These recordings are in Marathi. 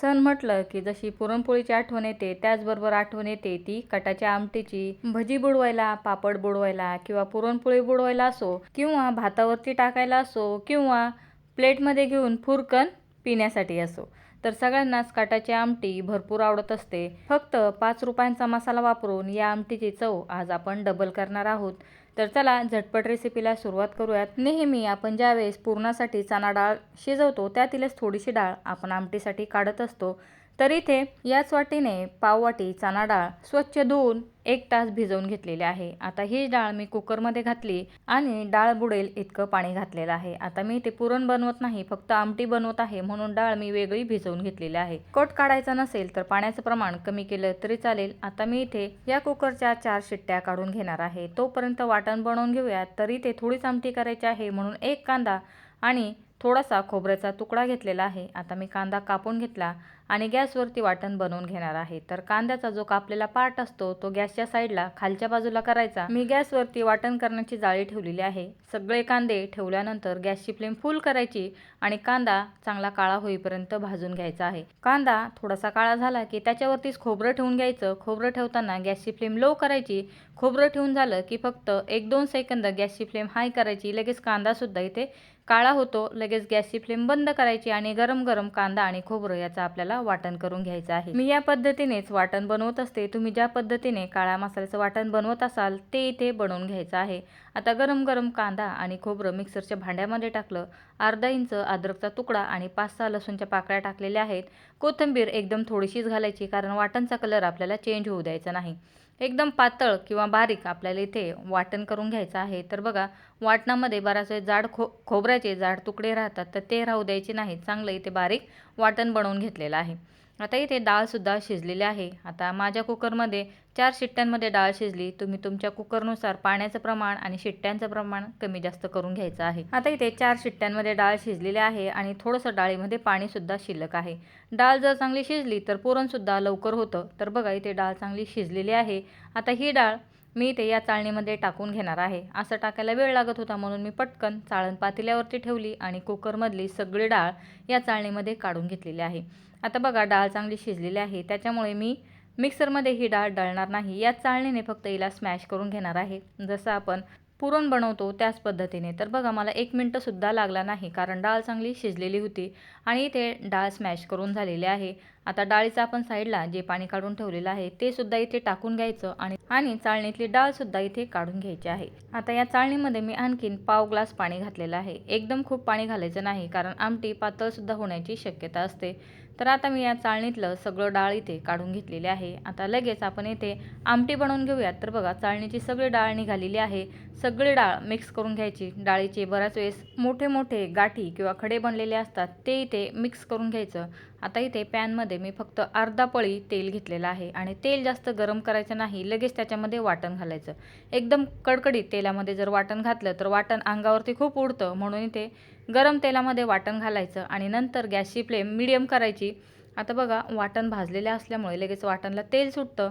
सण म्हटलं की जशी पुरणपोळीची आठवण येते त्याचबरोबर आठवण येते ती कटाच्या आमटीची. भजी बुडवायला पापड बुडवायला किंवा पुरणपोळी बुडवायला असो किंवा भातावरती टाकायला असो किंवा प्लेटमध्ये घेऊन फुरकन पिण्यासाठी असो. तर सगळ्यांनाच काटाची आमटी भरपूर आवडत असते. फक्त पाच रुपयांचा मसाला वापरून या आमटीची चव आज आपण डबल करणार आहोत. तर चला झटपट रेसिपीला सुरुवात करूयात. नेहमी आपण ज्यावेळेस पुरणासाठी चणा डाळ शिजवतो त्यातीलच थोडीशी डाळ आपण आमटीसाठी काढत असतो. तर इथे याच वाटीने पाववाटी चणा डाळ स्वच्छ धुवून एक तास भिजवून घेतलेली आहे. आता ही डाळ मी कुकरमध्ये घातली आणि डाळ बुडेल इतकं पाणी घातलेलं आहे. आता मी इथे पुरण बनवत नाही फक्त आमटी बनवत आहे म्हणून डाळ मी वेगळी भिजवून घेतलेली आहे. कट काढायचा नसेल तर पाण्याचं प्रमाण कमी केलं तरी चालेल. आता मी इथे या कुकरच्या चार शिट्ट्या काढून घेणार आहे. तोपर्यंत वाटण बनवून घेऊयात तरी ते थोडीच आमटी करायची आहे म्हणून एक कांदा आणि थोडासा खोबऱ्याचा तुकडा घेतलेला आहे. आता मी कांदा कापून घेतला आणि गॅसवरती वाटण बनवून घेणार आहे. तर कांद्याचा जो कापलेला पार्ट असतो तो गॅसच्या साईडला खालच्या बाजूला करायचा. मी गॅसवरती वाटण करण्याची जाळी ठेवलेली आहे. सगळे कांदे ठेवल्यानंतर गॅसची फ्लेम फुल करायची आणि कांदा चांगला काळा होईपर्यंत भाजून घ्यायचा आहे. कांदा थोडासा काळा झाला की त्याच्यावरतीच खोबरं ठेवून घ्यायचं. खोबरं ठेवताना गॅसची फ्लेम लो करायची. खोबरं ठेवून झालं की फक्त एक दोन सेकंद गॅसची फ्लेम हाय करायची. लगेच कांदासुद्धा इथे काळा होतो लगेच गॅसची फ्लेम बंद करायची आणि गरम गरम कांदा आणि खोबरं याचा आपल्याला वाटण करून घ्यायचं आहे. मी या पद्धतीनेच वाटण बनवत असते. तुम्ही ज्या पद्धतीने काळ्या मसाल्याचं वाटण बनवत असाल ते इथे बनवून घ्यायचं आहे. आता गरम गरम कांदा आणि खोबरं मिक्सरच्या भांड्यामध्ये टाकलं अर्धा इंच अद्रकचा तुकडा आणि पाच सहा लसूणच्या पाकळ्या टाकलेल्या आहेत. कोथिंबीर एकदम थोडीशीच घालायची कारण वाटणचा कलर आपल्याला चेंज होऊ द्यायचा नाही. एकदम पातळ किंवा बारीक आपल्याला इथे वाटण करून घ्यायचं आहे. तर बघा वाटणामध्ये बराच वेळ जाड खो खोबऱ्याचे जाड तुकडे राहतात तर ते राहू द्यायचे नाहीत. चांगलं इथे बारीक वाटण बनवून घेतलेलं आहे. आता इथे डाळसुद्धा शिजलेली आहे. आता माझ्या कुकरमध्ये चार शिट्ट्यांमध्ये डाळ शिजली. तुम्ही तुमच्या कुकरनुसार पाण्याचं प्रमाण आणि शिट्ट्यांचं प्रमाण कमी जास्त करून घ्यायचं आहे. आता इथे चार शिट्ट्यांमध्ये डाळ शिजलेली आहे आणि थोडंसं डाळीमध्ये पाणीसुद्धा शिल्लक आहे. डाळ जर चांगली शिजली तर पुरणसुद्धा लवकर होतं. तर बघा इथे डाळ चांगली शिजलेली आहे. आता ही डाळ मी ते या चाळणीमध्ये टाकून घेणार आहे. असं टाकायला वेळ लागत होता म्हणून मी पटकन चाळण पातेल्यावरती ठेवली आणि कुकरमधली सगळी डाळ या चाळणीमध्ये काढून घेतलेली आहे. आता बघा डाळ चांगली शिजलेली आहे. त्याच्यामुळे मी मिक्सरमध्ये ही डाळ दळणार नाही. या चाळणीने फक्त हिला स्मॅश करून घेणार आहे. जसं आपण पुरण बनवतो त्याच पद्धतीने. तर बघा मला एक मिनटंसुद्धा लागला नाही कारण डाळ चांगली शिजलेली होती आणि इथे डाळ स्मॅश करून झालेली आहे. आता डाळीचा आपण साईडला जे पाणी काढून ठेवलेलं आहे ते सुद्धा इथे टाकून घ्यायचं आणि आणि चाळणीतली डाळसुद्धा इथे काढून घ्यायची आहे. आता या चाळणीमध्ये मी आणखीन पाव ग्लास पाणी घातलेलं आहे. एकदम खूप पाणी घालायचं नाही कारण आमटी पातळसुद्धा होण्याची शक्यता असते. तर आता मी या चाळणीतलं सगळं डाळ इथे काढून घेतलेले आहे. आता लगेच आपण इथे आमटी बनवून घेऊयात. तर बघा चाळणीची सगळी डाळ निघालेली आहे. सगळी डाळ मिक्स करून घ्यायची. डाळीचे बऱ्याच वेळेस मोठे मोठे गाठी किंवा खडे बनलेले असतात ते इथे मिक्स करून घ्यायचं. आता इथे पॅनमध्ये मी फक्त अर्धा पळी तेल घेतलेलं आहे आणि तेल जास्त गरम करायचं नाही लगेच त्याच्यामध्ये वाटण घालायचं. एकदम कडकडीत तेलामध्ये जर वाटण घातलं तर वाटण अंगावरती खूप उडतं म्हणून इथे गरम तेलामध्ये वाटण घालायचं आणि नंतर गॅसची फ्लेम मिडियम करायची. आता बघा वाटण भाजलेलं असल्यामुळे लगेच वाटणला तेल सुटतं.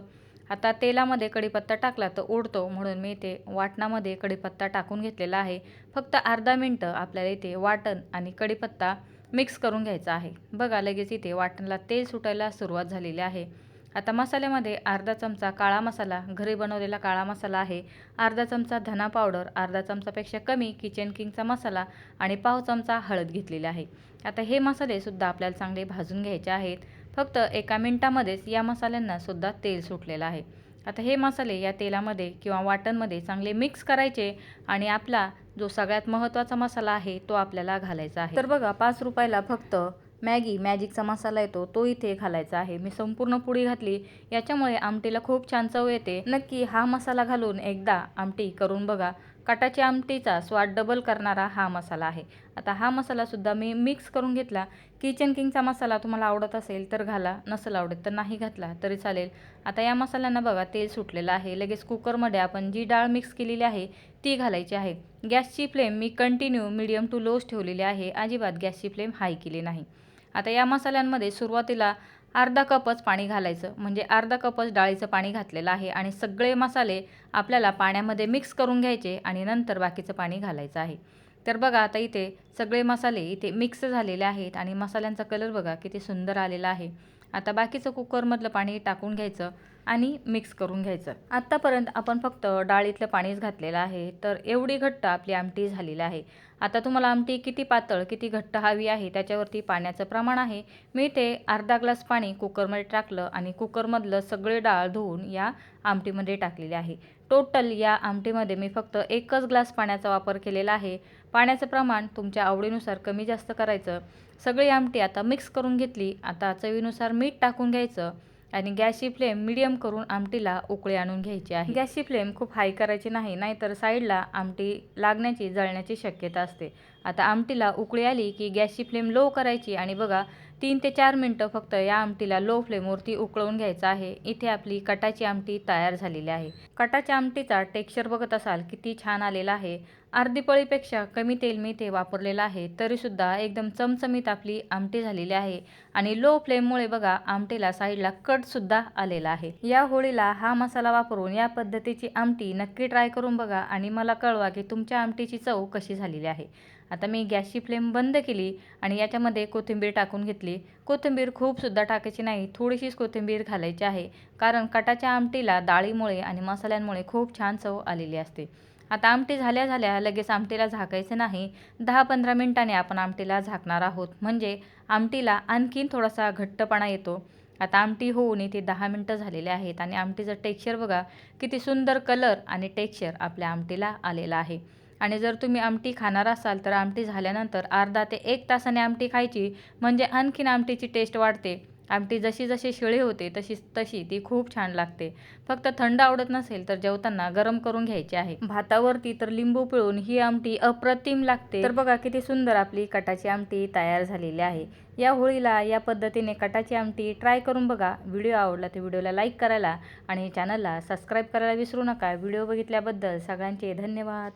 आता तेलामध्ये कढीपत्ता टाकला तर उडतो म्हणून मी इथे वाटणामध्ये कढीपत्ता टाकून घेतलेला आहे. फक्त अर्धा मिनटं आपल्याला इथे वाटण आणि कढीपत्ता मिक्स करून घ्यायचा आहे. बघा लगेच इथे वाटणला तेल सुटायला सुरुवात झालेली आहे. आता मसाल्यामध्ये अर्धा चमचा काळा मसाला घरी बनवलेला काळा मसाला आहे. अर्धा चमचा धना पावडर अर्धा चमचापेक्षा कमी किचन किंगचा मसाला आणि पाव चमचा हळद घेतलेला आहे. आता हे मसालेसुद्धा आपल्याला चांगले भाजून घ्यायचे आहेत. फक्त एका मिनटामध्येच या मसाल्यांना सुद्धा तेल सुटलेलं आहे. आता हे मसाले या तेलामध्ये किंवा वाटणमध्ये चांगले मिक्स करायचे आणि आपला जो सगळ्यात महत्त्वाचा मसाला आहे तो आपल्याला घालायचा आहे. तर बघा पाच रुपयाला फक्त मॅगी मॅजिकचा मसाला येतो तो इथे घालायचा आहे. मी संपूर्ण पुडी घातली याच्यामुळे आमटीला खूप छान चव येते. नक्की हा मसाला घालून एकदा आमटी करून बघा. कटाची आमटीचा स्वाद डबल करणारा हा मसाला आहे. आता हा मसालासुद्धा मी मिक्स करून घेतला. किचन किंगचा मसाला तुम्हाला आवडत असेल तर घाला. नसेल आवडत तर नाही घातला तरी चालेल. आता या मसाल्यांना बघा तेल सुटलेलं आहे. लगेच कुकरमध्ये आपण जी डाळ मिक्स केलेली आहे ती घालायची आहे. गॅसची फ्लेम मी कंटिन्यू मिडियम टू लोच ठेवलेली आहे. अजिबात गॅसची फ्लेम हाय केली नाही. आता या मसाल्यांमध्ये सुरुवातीला अर्धा कपच पाणी घालायचं. म्हणजे अर्धा कपच डाळीचं पाणी घातलेलं आहे आणि सगळे मसाले आपल्याला पाण्यामध्ये मिक्स करून घ्यायचे आणि नंतर बाकीचं पाणी घालायचं आहे. तर बघा आता इथे सगळे मसाले इथे मिक्स झालेले आहेत आणि मसाल्यांचा कलर बघा किती सुंदर आलेला आहे. आता बाकीचं कुकरमधलं पाणी टाकून घ्यायचं. आणि मिक्स करून घ्यायचं. आत्तापर्यंत आपण फक्त डाळीतलं पाणीच घातलेलं आहे तर एवढी घट्ट आपली आमटी झालेली आहे. आता तुम्हाला आमटी किती पातळ किती घट्ट हवी आहे त्याच्यावरती पाण्याचं प्रमाण आहे. मी ते अर्धा ग्लास पाणी कुकरमध्ये टाकलं आणि कुकरमधलं सगळे डाळ धुवून या आमटीमध्ये टाकलेले आहे. टोटल या आमटीमध्ये मी फक्त एकच ग्लास पाण्याचा वापर केलेला आहे. पाण्याचं प्रमाण तुमच्या आवडीनुसार कमी जास्त करायचं. सगळी आमटी आता मिक्स करून घेतली. आता चवीनुसार मीठ टाकून घ्यायचं. आणि गॅसची फ्लेम मिडियम करून आमटीला उकळी आणून घ्यायची आहे. गॅसची फ्लेम खूप हाय करायची नाही नाहीतर साईडला आमटी लागण्याची जळण्याची शक्यता असते. आता आमटीला उकळी आली की गॅसची फ्लेम लो करायची आणि बघा तीन ते चार मिनटं फक्त या आमटीला लो फ्लेमवरती उकळवून घ्यायचं आहे. इथे आपली कटाची आमटी तयार झालेली आहे. कटाच्या आमटीचा टेक्स्चर बघत असाल किती छान आलेला आहे. अर्धी पळीपेक्षा कमी तेल मी ते वापरलेलं आहे. तरीसुद्धा एकदम चमचमीत आपली आमटी झालेली आहे. आणि लो फ्लेममुळे बघा आमटीला साईडला कटसुद्धा आलेला आहे. या होळीला हा मसाला वापरून या पद्धतीची आमटी नक्की ट्राय करून बघा आणि मला कळवा की तुमच्या आमटीची चव कशी झालेली आहे. आता मी गॅसची फ्लेम बंद केली आणि याच्यामध्ये कोथिंबीर टाकून घेतली. कोथिंबीर खूपसुद्धा टाकायची नाही थोडीशीच कोथिंबीर घालायची आहे. कारण कटाच्या आमटीला डाळीमुळे आणि मसाल्यांमुळे खूप छान चव आलेली असते. आता आमटी झाल्या झाल्या लगेच आमटीला झाकायचं नाही. दहा पंधरा मिनटाने आपण आमटीला झाकणार आहोत. म्हणजे आमटीला आणखीन थोडासा घट्टपणा येतो. आता आमटी होऊन इथे दहा मिनटं झालेले आहेत आणि आमटीचं टेक्स्चर बघा किती सुंदर कलर आणि टेक्स्चर आपल्या आमटीला आलेलं आहे. आणि जर तुम्ही आमटी खाणार असाल तर आमटी झाल्यानंतर अर्धा ते एक तासाने आमटी खायची म्हणजे आणखीन आमटीची टेस्ट वाढते. आमटी जशी जशी शिळी होते तशी तशी ती खूप छान लागते. फक्त थंड आवडत नसेल तर जेवताना गरम करून घ्यायची आहे. भातावरती तर लिंबू पिळून ही आमटी अप्रतिम लागते. तर बघा किती सुंदर आपली कटाची आमटी तयार झालेली आहे. या होळीला या पद्धतीने कटाची आमटी ट्राय करून बघा. व्हिडिओ आवडला तर व्हिडिओला लाईक करायला आणि चॅनलला सबस्क्राईब करायला विसरू नका. व्हिडिओ बघितल्याबद्दल सगळ्यांचे धन्यवाद.